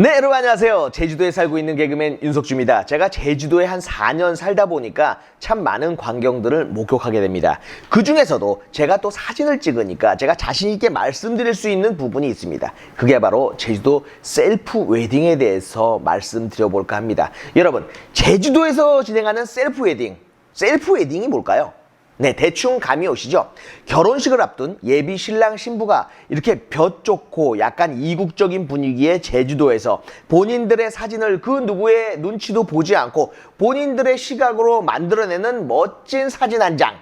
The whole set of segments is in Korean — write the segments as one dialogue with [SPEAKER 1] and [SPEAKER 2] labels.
[SPEAKER 1] 네, 여러분 안녕하세요. 제주도에 살고 있는 개그맨 윤석주입니다. 제가 제주도에 한 4년 살다 보니까 참 많은 광경들을 목격하게 됩니다. 그 중에서도 제가 또 사진을 찍으니까 제가 자신 있게 말씀드릴 수 있는 부분이 있습니다. 그게 바로 제주도 셀프 웨딩에 대해서 말씀드려 볼까 합니다. 여러분, 제주도에서 진행하는 셀프 웨딩, 셀프 웨딩이 뭘까요? 네, 대충 감이 오시죠? 결혼식을 앞둔 예비 신랑 신부가 이렇게 볕 좋고 약간 이국적인 분위기의 제주도에서 본인들의 사진을 그 누구의 눈치도 보지 않고 본인들의 시각으로 만들어내는 멋진 사진 한 장.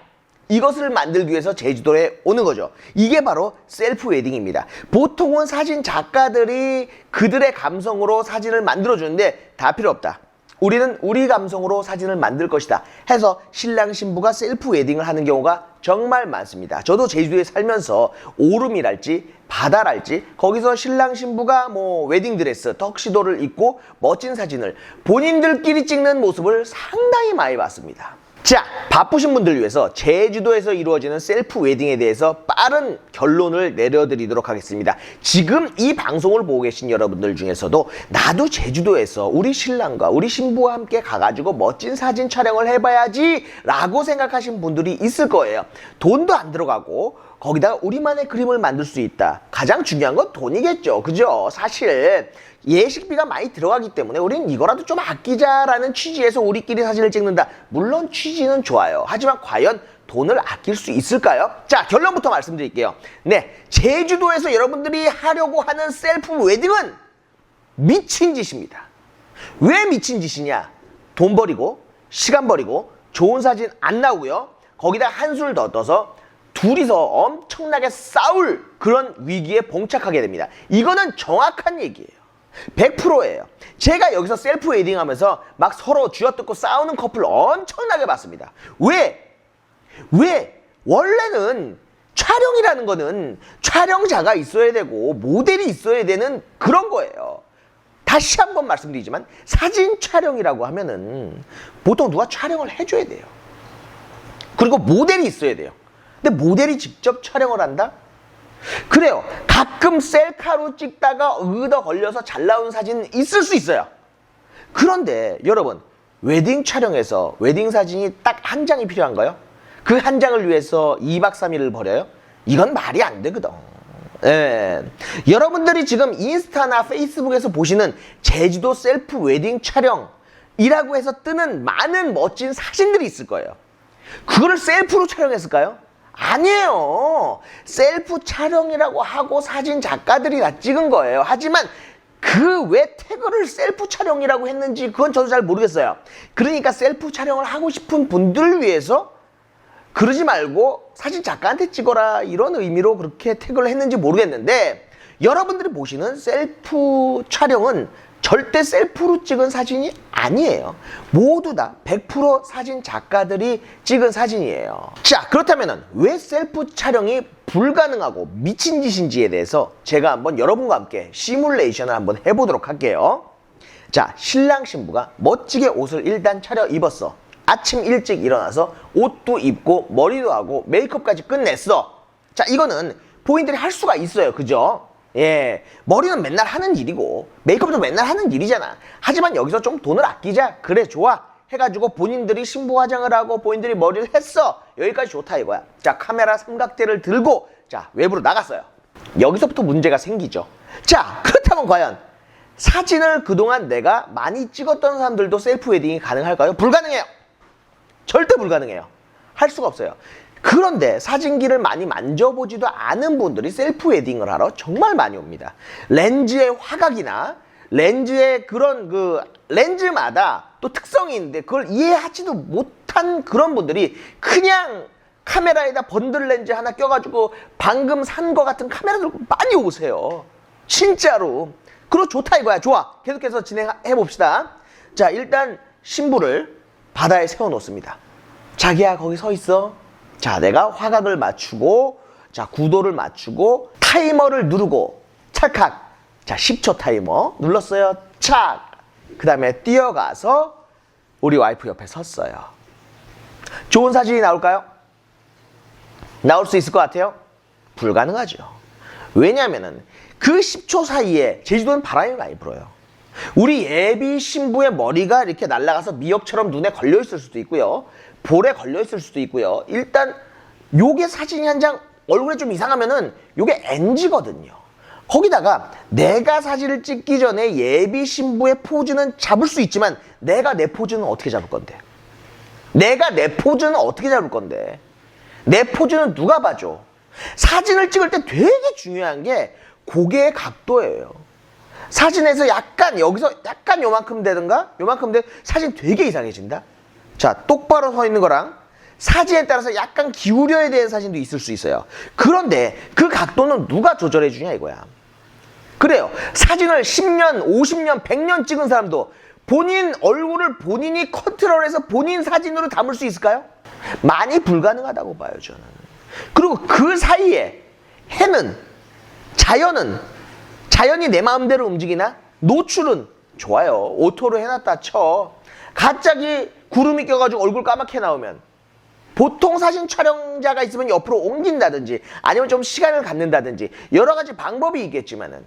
[SPEAKER 1] 이것을 만들기 위해서 제주도에 오는 거죠. 이게 바로 셀프 웨딩입니다. 보통은 사진 작가들이 그들의 감성으로 사진을 만들어주는데 다 필요 없다. 우리는 우리 감성으로 사진을 만들 것이다 해서 신랑 신부가 셀프 웨딩을 하는 경우가 정말 많습니다. 저도 제주도에 살면서 오름이랄지 바다랄지 거기서 신랑 신부가 뭐 웨딩 드레스, 턱시도를 입고 멋진 사진을 본인들끼리 찍는 모습을 상당히 많이 봤습니다. 자, 바쁘신 분들 위해서 제주도에서 이루어지는 셀프 웨딩에 대해서 빠른 결론을 내려드리도록 하겠습니다. 지금 이 방송을 보고 계신 여러분들 중에서도 나도 제주도에서 우리 신랑과 우리 신부와 함께 가가지고 멋진 사진 촬영을 해봐야지 라고 생각하신 분들이 있을 거예요. 돈도 안 들어가고 거기다가 우리만의 그림을 만들 수 있다. 가장 중요한 건 돈이겠죠. 그죠? 사실 예식비가 많이 들어가기 때문에 우리는 이거라도 좀 아끼자라는 취지에서 우리끼리 사진을 찍는다. 물론 취지는 좋아요. 하지만 과연 돈을 아낄 수 있을까요? 자, 결론부터 말씀드릴게요. 네, 제주도에서 여러분들이 하려고 하는 셀프 웨딩은 미친 짓입니다. 왜 미친 짓이냐? 돈 버리고, 시간 버리고, 좋은 사진 안 나오고요. 거기다 한술 더 떠서 둘이서 엄청나게 싸울 그런 위기에 봉착하게 됩니다. 이거는 정확한 얘기예요. 100%예요. 제가 여기서 셀프 웨딩 하면서 막 서로 쥐어뜯고 싸우는 커플 엄청나게 봤습니다. 왜? 왜? 원래는 촬영이라는 거는 촬영자가 있어야 되고 모델이 있어야 되는 그런 거예요. 다시 한번 말씀드리지만 사진 촬영이라고 하면은 보통 누가 촬영을 해줘야 돼요. 그리고 모델이 있어야 돼요. 근데 모델이 직접 촬영을 한다? 그래요. 가끔 셀카로 찍다가 얻어 걸려서 잘 나온 사진 있을 수 있어요. 그런데 여러분, 웨딩 촬영에서 웨딩 사진이 딱 한 장이 필요한가요? 그 한 장을 위해서 2박 3일을 버려요? 이건 말이 안 되거든. 예. 여러분들이 지금 인스타나 페이스북에서 보시는 제주도 셀프 웨딩 촬영이라고 해서 뜨는 많은 멋진 사진들이 있을 거예요. 그거를 셀프로 촬영했을까요? 아니에요. 셀프 촬영이라고 하고 사진 작가들이 다 찍은 거예요. 하지만 그왜 태그를 셀프 촬영이라고 했는지 그건 저도 잘 모르겠어요. 그러니까 셀프 촬영을 하고 싶은 분들을 위해서 그러지 말고 사진 작가한테 찍어라 이런 의미로 그렇게 태그를 했는지 모르겠는데 여러분들이 보시는 셀프 촬영은 절대 셀프로 찍은 사진이 아니에요. 모두 다 100% 사진 작가들이 찍은 사진이에요. 자, 그렇다면 왜 셀프 촬영이 불가능하고 미친 짓인지에 대해서 제가 한번 여러분과 함께 시뮬레이션을 한번 해보도록 할게요. 자, 신랑 신부가 멋지게 옷을 일단 차려 입었어. 아침 일찍 일어나서 옷도 입고 머리도 하고 메이크업까지 끝냈어. 자, 이거는 본인들이 할 수가 있어요. 그죠? 예. 머리는 맨날 하는 일이고 메이크업도 맨날 하는 일이잖아. 하지만 여기서 좀 돈을 아끼자. 그래, 좋아. 해가지고 본인들이 신부 화장을 하고 본인들이 머리를 했어. 여기까지 좋다 이거야. 자, 카메라 삼각대를 들고 자, 외부로 나갔어요. 여기서부터 문제가 생기죠. 자, 그렇다면 과연 사진을 그동안 내가 많이 찍었던 사람들도 셀프 웨딩이 가능할까요? 불가능해요. 절대 불가능해요. 할 수가 없어요. 그런데 사진기를 많이 만져보지도 않은 분들이 셀프 웨딩을 하러 정말 많이 옵니다. 렌즈의 화각이나 렌즈의 그런 그 렌즈마다 또 특성이 있는데 그걸 이해하지도 못한 그런 분들이 그냥 카메라에다 번들 렌즈 하나 껴가지고 방금 산 거 같은 카메라 들고 많이 오세요. 진짜로. 그럼 좋다 이거야. 좋아. 계속해서 진행해 봅시다. 자, 일단 신부를 바다에 세워 놓습니다. 자기야, 거기 서 있어. 자, 내가 화각을 맞추고, 자, 구도를 맞추고, 타이머를 누르고, 찰칵. 자, 10초 타이머 눌렀어요. 착. 그 다음에 뛰어가서 우리 와이프 옆에 섰어요. 좋은 사진이 나올까요? 나올 수 있을 것 같아요? 불가능하죠. 왜냐면은 그 10초 사이에 제주도는 바람이 많이 불어요. 우리 예비 신부의 머리가 이렇게 날아가서 미역처럼 눈에 걸려 있을 수도 있고요. 볼에 걸려 있을 수도 있고요. 일단 요게 사진이 한장 얼굴에 좀 이상하면은 요게 NG거든요. 거기다가 내가 사진을 찍기 전에 예비 신부의 포즈는 잡을 수 있지만 내가 내 포즈는 어떻게 잡을 건데? 내가 내 포즈는 어떻게 잡을 건데? 내 포즈는 누가 봐줘? 사진을 찍을 때 되게 중요한 게 고개의 각도예요. 사진에서 약간 여기서 약간 요만큼 되든가 요만큼 되 사진 되게 이상해진다. 자 똑바로 서 있는 거랑 사진에 따라서 약간 기울여야 되는 사진도 있을 수 있어요. 그런데 그 각도는 누가 조절해 주냐 이거야. 그래요. 사진을 10년, 50년, 100년 찍은 사람도 본인 얼굴을 본인이 컨트롤해서 본인 사진으로 담을 수 있을까요? 많이 불가능하다고 봐요, 저는. 그리고 그 사이에 해는, 자연은, 자연이 내 마음대로 움직이나? 노출은 좋아요. 오토로 해놨다 쳐. 갑자기 구름이 껴가지고 얼굴 까맣게 나오면 보통 사진 촬영자가 있으면 옆으로 옮긴다든지 아니면 좀 시간을 갖는다든지 여러 가지 방법이 있겠지만은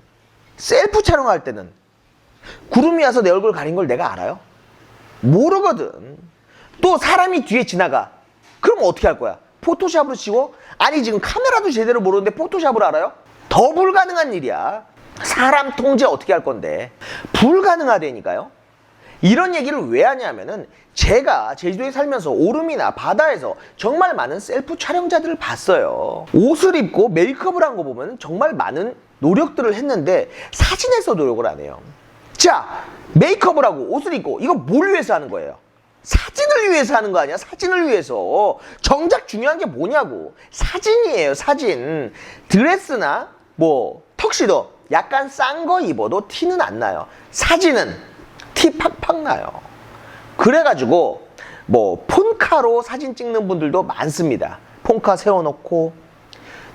[SPEAKER 1] 셀프 촬영할 때는 구름이 와서 내 얼굴 가린 걸 내가 알아요? 모르거든. 또 사람이 뒤에 지나가. 그럼 어떻게 할 거야? 포토샵으로 치고? 아니 지금 카메라도 제대로 모르는데 포토샵을 알아요? 더 불가능한 일이야. 사람 통제 어떻게 할 건데? 불가능하다니까요. 이런 얘기를 왜 하냐면은 제가 제주도에 살면서 오름이나 바다에서 정말 많은 셀프 촬영자들을 봤어요. 옷을 입고 메이크업을 한 거 보면 정말 많은 노력들을 했는데 사진에서 노력을 안 해요. 자, 메이크업을 하고 옷을 입고 이거 뭘 위해서 하는 거예요? 사진을 위해서 하는 거 아니야? 사진을 위해서. 정작 중요한 게 뭐냐고. 사진이에요, 사진. 드레스나 뭐 턱시도 약간 싼 거 입어도 티는 안 나요. 사진은 티 팍팍 나요. 그래가지고 뭐 폰카로 사진 찍는 분들도 많습니다. 폰카 세워놓고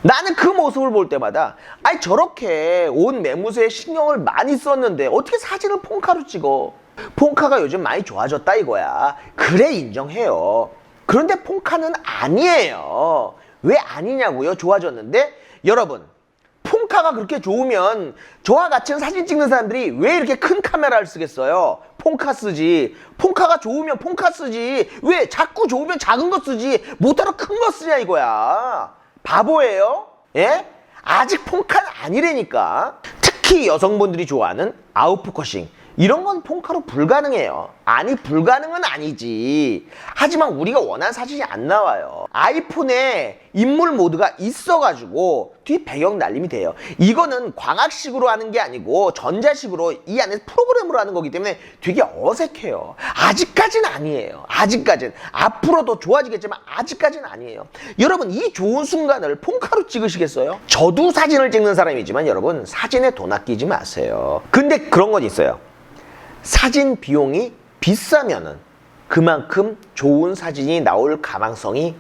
[SPEAKER 1] 나는 그 모습을 볼 때마다 아니 저렇게 온 매무새에 신경을 많이 썼는데 어떻게 사진을 폰카로 찍어? 폰카가 요즘 많이 좋아졌다 이거야. 그래 인정해요. 그런데 폰카는 아니에요. 왜 아니냐고요? 좋아졌는데 여러분 폰카가 그렇게 좋으면 저와 같은 사진 찍는 사람들이 왜 이렇게 큰 카메라를 쓰겠어요? 폰카 쓰지. 폰카가 좋으면 폰카 쓰지. 왜 자꾸 좋으면 작은 거 쓰지. 못하러 큰 거 쓰냐 이거야. 바보예요? 예? 아직 폰카는 아니라니까. 특히 여성분들이 좋아하는 아웃포커싱. 이런 건 폰카로 불가능해요. 아니, 불가능은 아니지. 하지만 우리가 원하는 사진이 안 나와요. 아이폰에 인물 모드가 있어가지고 뒤 배경 날림이 돼요. 이거는 광학식으로 하는 게 아니고 전자식으로 이 안에 프로그램으로 하는 거기 때문에 되게 어색해요. 아직까지는 아니에요. 아직까지는. 앞으로도 좋아지겠지만 아직까지는 아니에요. 여러분, 이 좋은 순간을 폰카로 찍으시겠어요? 저도 사진을 찍는 사람이지만 여러분, 사진에 돈 아끼지 마세요. 근데 그런 건 있어요. 사진 비용이 비싸면은 그만큼 좋은 사진이 나올 가망성이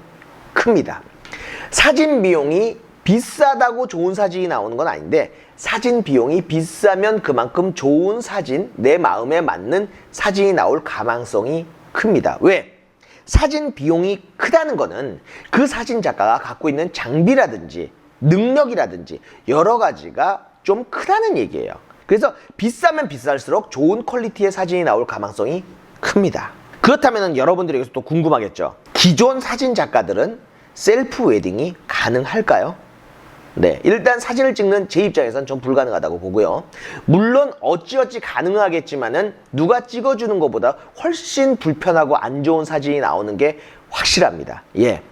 [SPEAKER 1] 큽니다. 사진 비용이 비싸다고 좋은 사진이 나오는 건 아닌데 사진 비용이 비싸면 그만큼 좋은 사진, 내 마음에 맞는 사진이 나올 가망성이 큽니다. 왜? 사진 비용이 크다는 거는 그 사진 작가가 갖고 있는 장비라든지 능력이라든지 여러 가지가 좀 크다는 얘기예요. 그래서 비싸면 비쌀수록 좋은 퀄리티의 사진이 나올 가망성이 큽니다. 그렇다면 여러분들이 여기서 또 궁금하겠죠. 기존 사진 작가들은 셀프 웨딩이 가능할까요? 네, 일단 사진을 찍는 제 입장에선 좀 불가능하다고 보고요. 물론 어찌어찌 가능하겠지만은 누가 찍어주는 것보다 훨씬 불편하고 안 좋은 사진이 나오는 게 확실합니다. 예.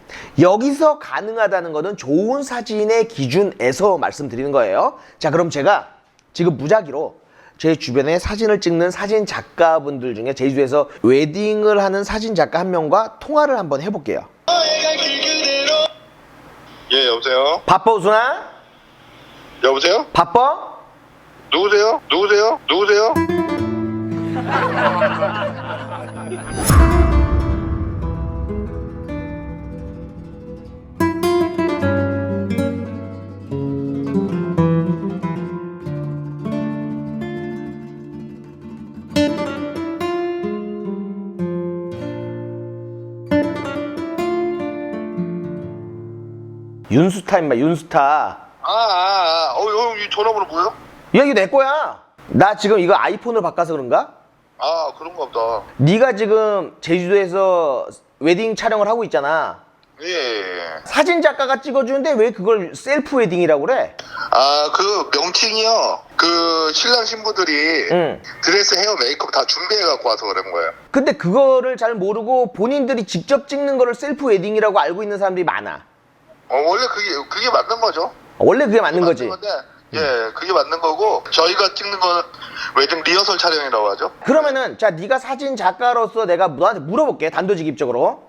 [SPEAKER 1] 여기서 가능하다는 것은 좋은 사진의 기준에서 말씀드리는 거예요. 자, 그럼 제가 지금 무작위로 제 주변에 사진을 찍는 사진 작가분들 중에 제주에서 웨딩을 하는 사진 작가 한 명과 통화를 한번 해볼게요.
[SPEAKER 2] 예, 여보세요?
[SPEAKER 1] 바빠 우순아?
[SPEAKER 2] 여보세요?
[SPEAKER 1] 바빠?
[SPEAKER 2] 누구세요? 누구세요? 누구세요?
[SPEAKER 1] 윤수타 임마 윤수타.
[SPEAKER 2] 아, 아, 아. 어, 어, 이 전화번호 뭐예요?
[SPEAKER 1] 야 이거 내 거야. 나 지금 이거 아이폰으로 바꿔서 그런가?
[SPEAKER 2] 아 그런가 보다.
[SPEAKER 1] 네가 지금 제주도에서 웨딩 촬영을 하고 있잖아.
[SPEAKER 2] 예, 예. 예.
[SPEAKER 1] 사진 작가가 찍어주는데 왜 그걸 셀프 웨딩이라고 그래?
[SPEAKER 2] 아 그 명칭이요. 그 신랑 신부들이
[SPEAKER 1] 응.
[SPEAKER 2] 드레스, 헤어, 메이크업 다 준비해 갖고 와서 그런 거예요.
[SPEAKER 1] 근데 그거를 잘 모르고 본인들이 직접 찍는 거를 셀프 웨딩이라고 알고 있는 사람들이 많아.
[SPEAKER 2] 어 원래 그게 그게 맞는 거죠.
[SPEAKER 1] 원래 그게 맞는 거지.
[SPEAKER 2] 건데, 예, 그게 맞는 거고 저희가 찍는 건 웨딩 리허설 촬영이라고 하죠.
[SPEAKER 1] 그러면은 자 네가 사진 작가로서 내가 너한테 물어볼게 단도직입적으로.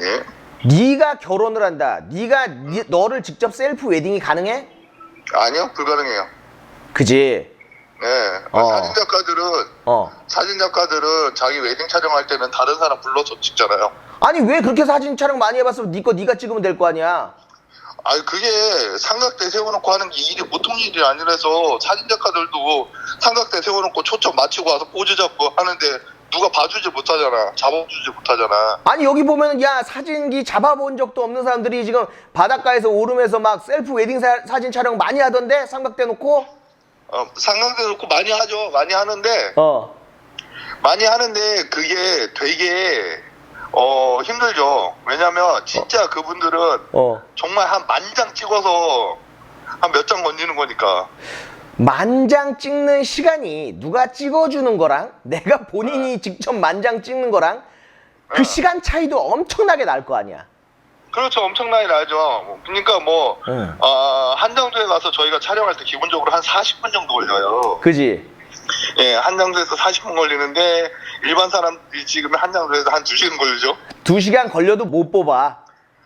[SPEAKER 2] 예.
[SPEAKER 1] 네가 결혼을 한다. 네가 니- 너를 직접 셀프 웨딩이 가능해?
[SPEAKER 2] 아니요, 불가능해요.
[SPEAKER 1] 그지.
[SPEAKER 2] 네.
[SPEAKER 1] 어.
[SPEAKER 2] 사진 작가들은
[SPEAKER 1] 어.
[SPEAKER 2] 사진 작가들은 자기 웨딩 촬영할 때는 다른 사람 불러서 찍잖아요.
[SPEAKER 1] 아니 왜 그렇게 사진 촬영 많이 해봤으면 네거 네가 찍으면 될 거 아니야.
[SPEAKER 2] 아니 그게 삼각대 세워놓고 하는 게 일이 보통 일이 아니라서 사진 작가들도 삼각대 세워놓고 초점 맞추고 와서 포즈 잡고 하는데 누가 봐주지 못하잖아. 잡아주지 못하잖아.
[SPEAKER 1] 아니 여기 보면은 야 사진기 잡아본 적도 없는 사람들이 지금 바닷가에서 오름에서 막 셀프 웨딩 사, 사진 촬영 많이 하던데 삼각대 놓고.
[SPEAKER 2] 어, 삼각대 놓고 많이 하죠. 많이 하는데
[SPEAKER 1] 어.
[SPEAKER 2] 많이 하는데 그게 되게 어 힘들죠. 왜냐면 진짜 그분들은
[SPEAKER 1] 어.
[SPEAKER 2] 정말 한 만 장 찍어서 한 몇 장 건지는 거니까.
[SPEAKER 1] 만장 찍는 시간이 누가 찍어주는 거랑 내가 본인이 직접 만장 찍는 거랑 그
[SPEAKER 2] 어.
[SPEAKER 1] 시간 차이도 엄청나게 날 거 아니야.
[SPEAKER 2] 그렇죠. 엄청나게 나죠. 그러니까 뭐,
[SPEAKER 1] 응.
[SPEAKER 2] 어, 한정도에 가서 저희가 촬영할 때 기본적으로 한 40분 정도 걸려요.
[SPEAKER 1] 그지?
[SPEAKER 2] 예, 한정도에서 40분 걸리는데, 일반 사람들이 찍으면 한정도에서 한 2시간 걸리죠.
[SPEAKER 1] 두 시간 걸려도 못 뽑아.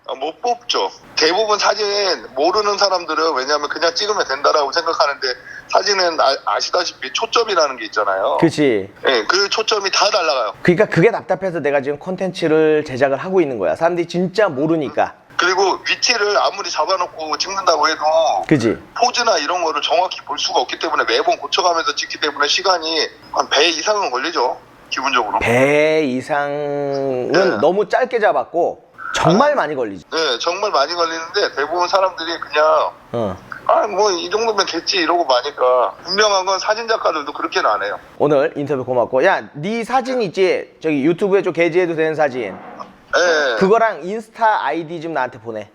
[SPEAKER 2] 어, 못 뽑죠. 대부분 사진 모르는 사람들은 왜냐하면 그냥 찍으면 된다라고 생각하는데, 사진은 아, 시다시피 초점이라는 게 있잖아요.
[SPEAKER 1] 그치?
[SPEAKER 2] 예, 그 초점이 다 달라가요.
[SPEAKER 1] 그러니까 그게 답답해서 내가 지금 콘텐츠를 제작을 하고 있는 거야. 사람들이 진짜 모르니까.
[SPEAKER 2] 그리고 위치를 아무리 잡아놓고 찍는다고 해도,
[SPEAKER 1] 그지?
[SPEAKER 2] 포즈나 이런 거를 정확히 볼 수가 없기 때문에 매번 고쳐가면서 찍기 때문에 시간이 한 배 이상은 걸리죠. 기본적으로.
[SPEAKER 1] 배 이상은
[SPEAKER 2] 네.
[SPEAKER 1] 너무 짧게 잡았고 정말 많이 걸리지.
[SPEAKER 2] 네, 정말 많이 걸리는데 대부분 사람들이 그냥
[SPEAKER 1] 어.
[SPEAKER 2] 아, 뭐 이 정도면 됐지 이러고 마니까 분명한 건 사진 작가들도 그렇게는 안 해요.
[SPEAKER 1] 오늘 인터뷰 고맙고 야, 네 사진 있지? 저기 유튜브에 좀 게재해도 되는 사진.
[SPEAKER 2] 네.
[SPEAKER 1] 그거랑 인스타 아이디 좀 나한테 보내.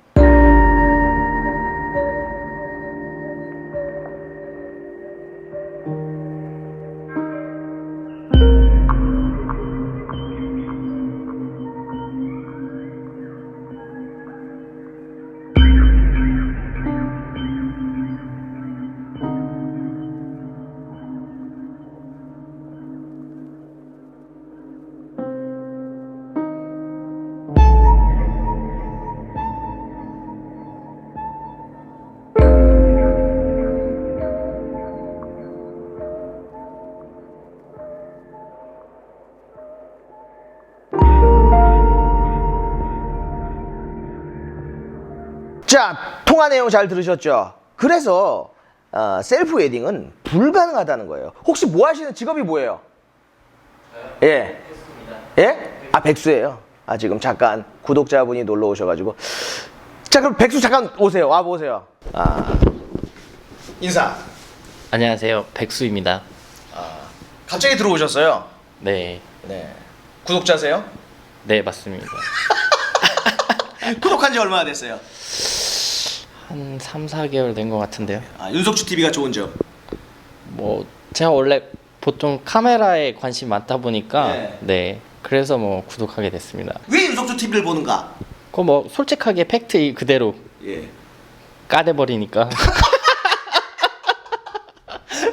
[SPEAKER 1] 자, 통화 내용 잘 들으셨죠? 그래서 어, 셀프 웨딩은 불가능하다는 거예요. 혹시 뭐 하시는 직업이 뭐예요? 예. 예? 아, 백수예요. 아, 지금 잠깐 구독자분이 놀러 오셔가지고. 자, 그럼 백수 잠깐 오세요. 와 보세요. 아, 인사.
[SPEAKER 3] 안녕하세요. 백수입니다.
[SPEAKER 1] 갑자기 들어오셨어요.
[SPEAKER 3] 네.
[SPEAKER 1] 네. 구독자세요?
[SPEAKER 3] 네, 맞습니다.
[SPEAKER 1] 구독한 지 얼마나 됐어요?
[SPEAKER 3] 한 3, 4개월 된 것 같은데요.
[SPEAKER 1] 아, 윤석주 TV가 좋은 점.
[SPEAKER 3] 뭐 제가 원래 보통 카메라에 관심이 많다 보니까
[SPEAKER 1] 네.
[SPEAKER 3] 네. 그래서 뭐 구독하게 됐습니다.
[SPEAKER 1] 왜 윤석주 TV를 보는가?
[SPEAKER 3] 그거 뭐 솔직하게 팩트 그대로
[SPEAKER 1] 예.
[SPEAKER 3] 까대 버리니까.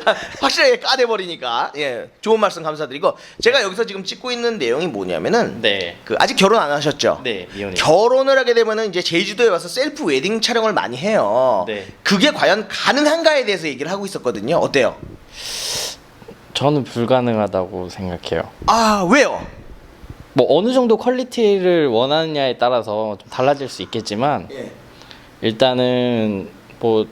[SPEAKER 1] 확실하게 까대버리니까 예 좋은 말씀 감사드리고 제가 여기서 지금 찍고 있는 내용이 뭐냐면은
[SPEAKER 3] 네.
[SPEAKER 1] 그 아직 결혼 안 하셨죠?
[SPEAKER 3] 네.
[SPEAKER 1] 결혼을 하게 되면은 이제 제주도에 와서 셀프 웨딩 촬영을 많이 해요.
[SPEAKER 3] 네.
[SPEAKER 1] 그게 과연 가능한가에 대해서 얘기를 하고 있었거든요. 어때요?
[SPEAKER 3] 저는 불가능하다고 생각해요.
[SPEAKER 1] 아 왜요?
[SPEAKER 3] 뭐 어느 정도 퀄리티를 원하느냐에 따라서 좀 달라질 수 있겠지만
[SPEAKER 1] 예
[SPEAKER 3] 일단은 뭐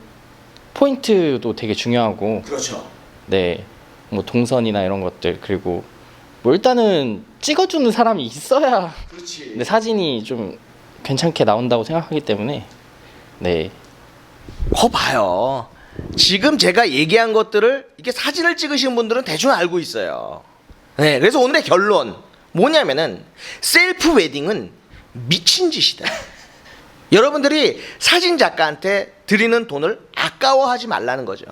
[SPEAKER 3] 포인트도 되게 중요하고
[SPEAKER 1] 그렇죠.
[SPEAKER 3] 네, 뭐 동선이나 이런 것들 그리고 뭐 일단은 찍어주는 사람이 있어야
[SPEAKER 1] 그렇지.
[SPEAKER 3] 네, 사진이 좀 괜찮게 나온다고 생각하기 때문에 네,
[SPEAKER 1] 거 봐요. 지금 제가 얘기한 것들을 이게 사진을 찍으신 분들은 대충 알고 있어요. 네, 그래서 오늘의 결론 뭐냐면은 셀프 웨딩은 미친 짓이다. 여러분들이 사진 작가한테 드리는 돈을 아까워하지 말라는 거죠.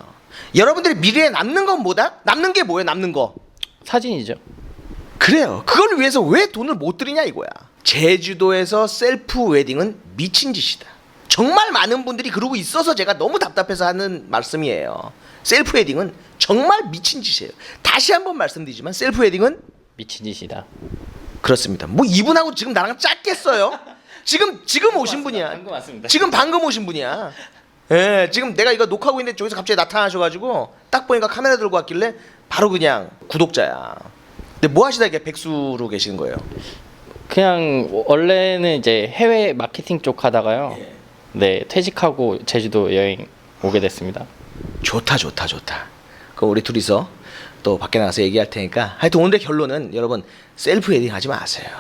[SPEAKER 1] 여러분들이 미래에 남는 건 뭐다? 남는 게 뭐예요? 남는 거.
[SPEAKER 3] 사진이죠.
[SPEAKER 1] 그래요. 그걸 위해서 왜 돈을 못 드리냐 이거야. 제주도에서 셀프 웨딩은 미친 짓이다. 정말 많은 분들이 그러고 있어서 제가 너무 답답해서 하는 말씀이에요. 셀프 웨딩은 정말 미친 짓이에요. 다시 한번 말씀드리지만 셀프 웨딩은
[SPEAKER 3] 미친 짓이다.
[SPEAKER 1] 그렇습니다. 뭐 이분하고 지금 나랑 짰겠어요? 지금 지금 오신 분이야.
[SPEAKER 3] 방금 왔습니다.
[SPEAKER 1] 지금 방금 오신 분이야. 예, 지금 내가 이거 녹화하고 있는데 저기서 갑자기 나타나셔가지고 딱 보니까 카메라 들고 왔길래 바로 그냥 구독자야. 근데 뭐 하시다 이렇게 백수로 계시는 거예요?
[SPEAKER 3] 그냥 원래는 이제 해외 마케팅 쪽 하다가요.
[SPEAKER 1] 예.
[SPEAKER 3] 네 퇴직하고 제주도 여행 오게 됐습니다.
[SPEAKER 1] 좋다 좋다 좋다. 그럼 우리 둘이서 또 밖에 나가서 얘기할 테니까 하여튼 오늘의 결론은 여러분 셀프 웨딩 하지 마세요.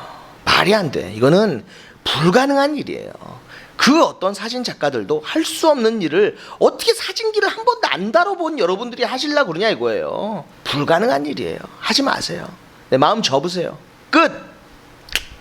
[SPEAKER 1] 말이 안 돼. 이거는 불가능한 일이에요. 그 어떤 사진 작가들도 할 수 없는 일을 어떻게 사진기를 한 번도 안 다뤄본 여러분들이 하실라 그러냐 이거예요. 불가능한 일이에요. 하지 마세요. 내 마음 접으세요. 끝.